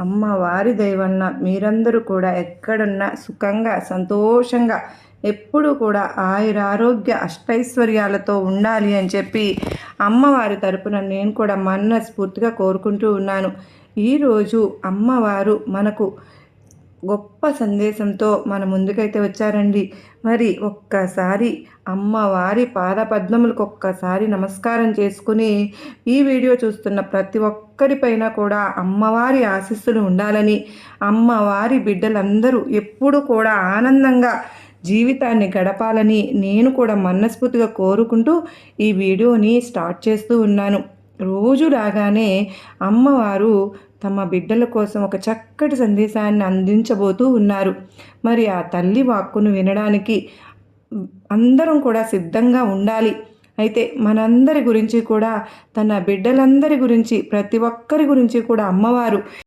అమ్మవారి దైవన్న మీరందరూ కూడా ఎక్కడున్నా సుఖంగా సంతోషంగా ఎప్పుడూ కూడా ఆయురారోగ్య అష్టైశ్వర్యాలతో ఉండాలి అని చెప్పి అమ్మవారి తరపున నేను కూడా మనస్ఫూర్తిగా కోరుకుంటూ ఉన్నాను. ఈరోజు అమ్మవారు మనకు గొప్ప సందేశంతో మన ముందుకైతే వచ్చారండి. మరి ఒక్కసారి అమ్మవారి పాదపద్మములకు ఒక్కసారి నమస్కారం చేసుకుని ఈ వీడియో చూస్తున్న ప్రతి ఒక్కరిపైన కూడా అమ్మవారి ఆశీస్సులు ఉండాలని అమ్మవారి బిడ్డలందరూ ఎప్పుడు కూడా ఆనందంగా జీవితాన్ని గడపాలని నేను కూడా మనస్ఫూర్తిగా కోరుకుంటూ ఈ వీడియోని స్టార్ట్ చేస్తూ ఉన్నాను. రోజు రాగానే అమ్మవారు తమ బిడ్డల కోసం ఒక చక్కటి సందేశాన్ని అందించబోతూ ఉన్నారు. మరి ఆ తల్లి వాక్కును వినడానికి అందరం కూడా సిద్ధంగా ఉండాలి. అయితే మనందరి గురించి కూడా తన బిడ్డలందరి గురించి ప్రతి ఒక్కరి గురించి కూడా అమ్మవారు